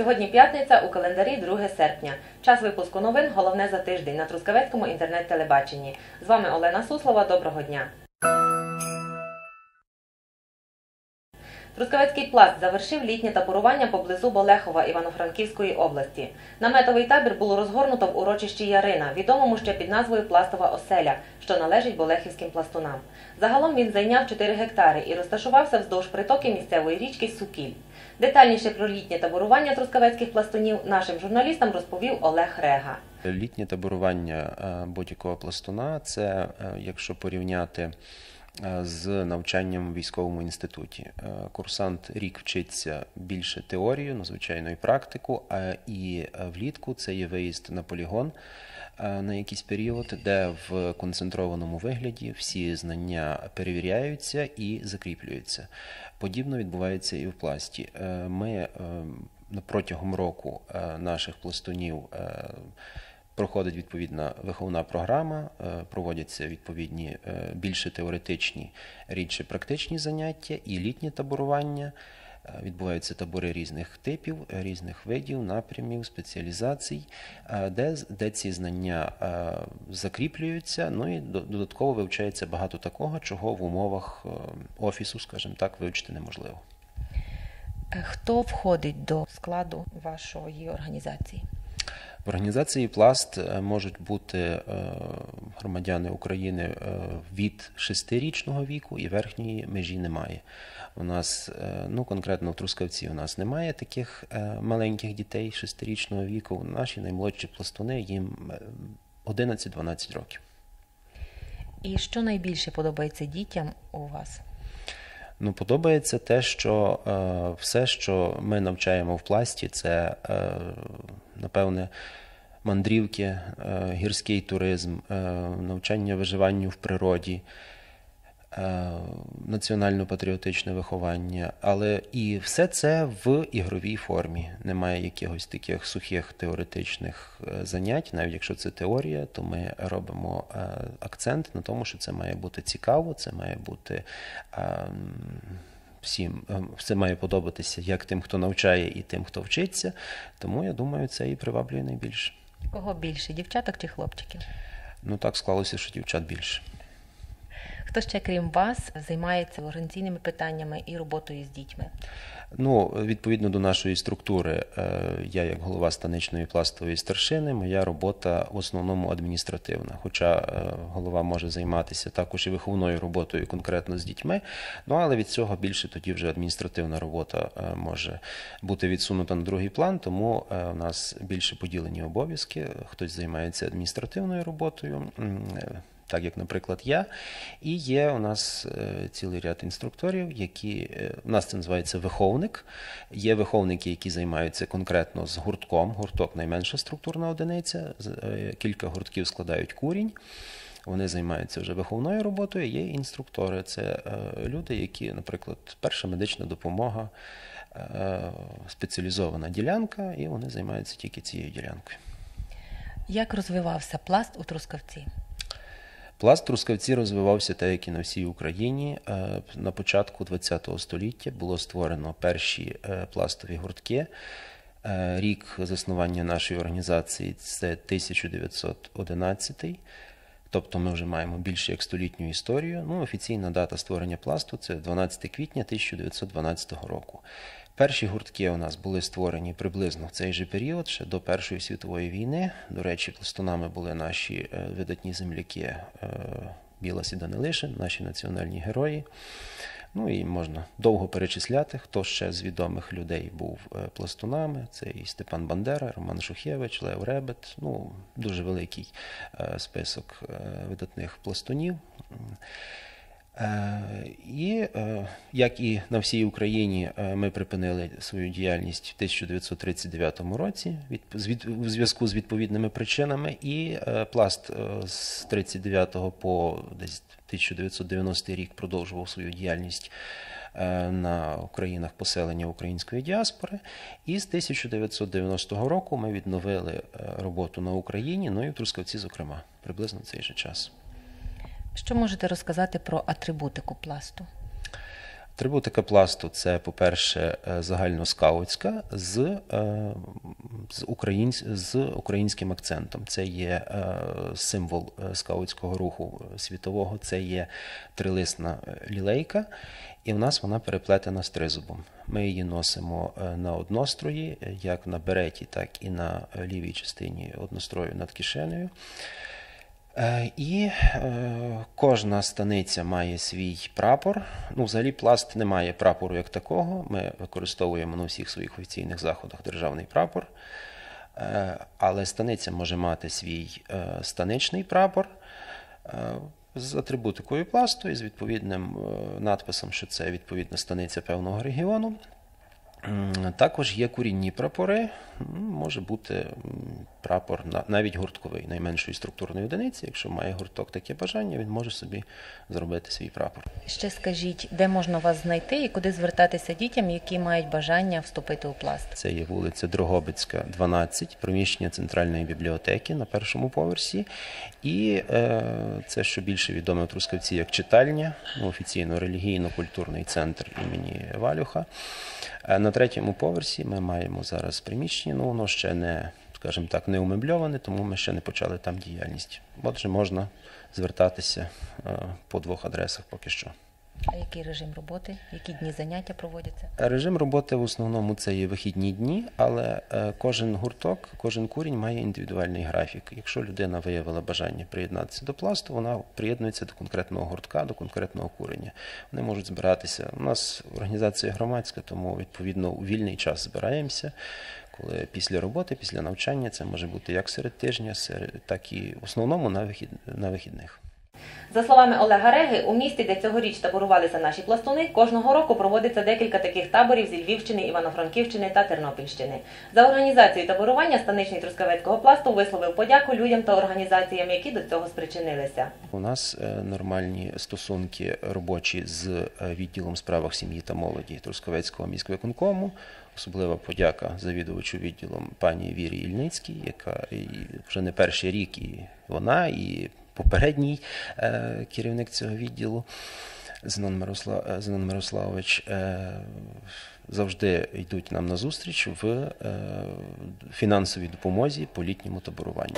Сьогодні п'ятниця у календарі 2 серпня. Час випуску новин головне за тиждень на Трускавецькому інтернет-телебаченні. З вами Олена Суслова. Доброго дня. Трускавецький пласт завершив літнє таборування поблизу Болехова Івано-Франківської області. Наметовий табір було розгорнуто в урочищі Ярина, відомому ще під назвою Пластова оселя, що належить болехівським пластунам. Загалом він зайняв 4 гектари і розташувався вздовж притоки місцевої річки Сукіль. Детальніше про літнє таборування трускавецьких пластунів нашим журналістам розповів Олег Рега. Літнє таборування е, будь-якого пластуна це, е, якщо порівняти з навчанням в військовому інституті. Е, Курсант рік вчиться більше теорію, ну, звичайно, і практику, а і е, влітку це є виїзд на полігон е, на якийсь період, де в концентрованому вигляді всі знання перевіряються і закріплюються. Подібно відбувається і в пласті. Е, Ми е, протягом року е, наших пластунів е, проходить відповідна виховна програма, е, проводяться відповідні е, більше теоретичні, рідше практичні заняття і літнє таборування. Е, Відбуваються табори різних типів, різних видів, напрямів, спеціалізацій, де, де ці знання закріплюються, ну і додатково вивчається багато такого, чого в умовах офісу, скажімо так, вивчити неможливо. Хто входить до складу вашої організації? Організації Пласт е, можуть бути е, громадяни України е, від 6-річного віку і верхньої межі немає. У нас, ну конкретно в Трускавці, у нас немає таких маленьких дітей 6-річного віку. Наші наймолодші пластуни їм е, 11-12 років. І що найбільше подобається дітям у вас? Ну, подобається те, що е, все, що ми навчаємо в пласті, це, е, напевне, мандрівки, е, гірський туризм, е, навчання виживанню в природі, е, національно-патріотичне виховання. Але і все це в ігровій формі. Немає якихось таких сухих теоретичних занять. Навіть якщо це теорія, то ми робимо акцент на тому, що це має бути цікаво, це має бути. е, Всім е, це має подобатися як тим, хто навчає, і тим, хто вчиться. Тому я думаю, це і приваблює найбільше. Кого більше, дівчаток чи хлопчиків? Ну так склалося, що дівчат більше. Хто ще, крім вас, займається організаційними питаннями і роботою з дітьми? Ну, відповідно до нашої структури, е, я як голова станичної пластової старшини, моя робота в основному адміністративна. Хоча е, голова може займатися також і виховною роботою конкретно з дітьми, ну але від цього більше тоді вже адміністративна робота е, може бути відсунута на другий план, тому у нас більше поділені обов'язки. Хтось займається адміністративною роботою. Так як, наприклад, я, і є у нас е, цілий ряд інструкторів, які е, у нас це називається виховник. Є виховники, які займаються конкретно з гуртком. Гурток найменша структурна одиниця. е, Кілька гуртків складають курінь. Вони займаються вже виховною роботою. Є інструктори. Це люди, які, наприклад, перша медична допомога, спеціалізована ділянка, і вони займаються тільки цією ділянкою. Як розвивався пласт у Трускавці? Пласт Трускавці розвивався так, як і на всій Україні. Е, На початку ХХ століття було створено перші е, пластові гуртки. Е, Рік заснування нашої організації це 1911. Тобто ми вже маємо більше як столітню історію. Ну, офіційна дата створення пласту це 12 квітня 1912 року. Перші гуртки у нас були створені приблизно в цей же період, ще до Першої світової війни. До речі, пластунами були наші е, видатні земляки е, Білас і наші національні герої. Ну і можна довго перечисляти, хто ще з відомих людей був е, пластунами. Це і Степан Бандера, Роман Шухевич, Лев Ребет. Ну, дуже великий список видатних пластунів. Е, І е, як і на всій Україні, е, ми припинили свою діяльність в 1939 році у зв'язку з відповідними причинами, і пласт з 39 по десь 1990 рік продовжував свою діяльність на країнах поселення української діаспори. І з 1990 року ми відновили роботу на Україні, ну і в Трускавці, зокрема, приблизно в цей же час. Що можете розказати про атрибутику пласту? Атрибутика пласту це, по-перше, е, загальноскаутська з, е, з, українсь, з українським акцентом. Це є е, символ скаутського руху світового, це є трилисна лілейка, і в нас вона переплетена з тризубом. Ми її носимо на однострої, як на береті, так і на лівій частині однострою над кишенею. Е, І е, кожна станиця має свій прапор. Ну, взагалі, пласт не має прапору як такого. Ми використовуємо на всіх своїх офіційних заходах державний прапор. Е, Але станиця може мати свій станичний прапор з атрибутикою пласту і з відповідним надписом, що це відповідна станиця певного регіону. Також є курінні прапори. Може бути прапор на- навіть гуртковий найменшої структурної одиниці. Якщо має гурток таке бажання, він може собі зробити свій прапор. Ще скажіть, де можна вас знайти і куди звертатися дітям, які мають бажання вступити у пласт? Це є вулиця Дрогобицька, 12, приміщення центральної бібліотеки на першому поверсі. І е, це, що більше відоме в Трускавці як читальня, ну, офіційно релігійно-культурний центр імені Валюха. Е, на третьому поверсі ми маємо зараз приміщення, ну воно ще не, скажімо так, не умебльоване, тому ми ще не почали там діяльність. Отже, можна звертатися е, по двох адресах поки що. А який режим роботи? Які дні заняття проводяться? Режим роботи в основному це є вихідні дні, але е, кожен гурток, кожен курінь має індивідуальний графік. Якщо людина виявила бажання приєднатися до пласту, вона приєднується до конкретного гуртка, до конкретного курення. Вони можуть збиратися. У нас організація громадська, тому відповідно у вільний час збираємося. Коли після роботи, після навчання, це може бути як серед тижня, серед- так і в основному на вихідних. За словами Олега Реги, у місті, де цьогоріч таборувалися наші пластуни, кожного року проводиться декілька таких таборів зі Львівщини, Івано-Франківщини та Тернопільщини. За організацію таборування станичний Трускавецького пласту висловив подяку людям та організаціям, які до цього спричинилися. У нас е, нормальні стосунки робочі з е, відділом справах сім'ї та молоді Трускавецького міськвиконкому. Особлива подяка завідувачу відділом пані Вірі Ільницькій, яка вже не перший рік і вона, і попередній е, керівник цього відділу Зенон, Мирослав, е, Зенон Мирославович е, завжди йдуть нам на зустріч в фінансовій допомозі по літньому таборуванню.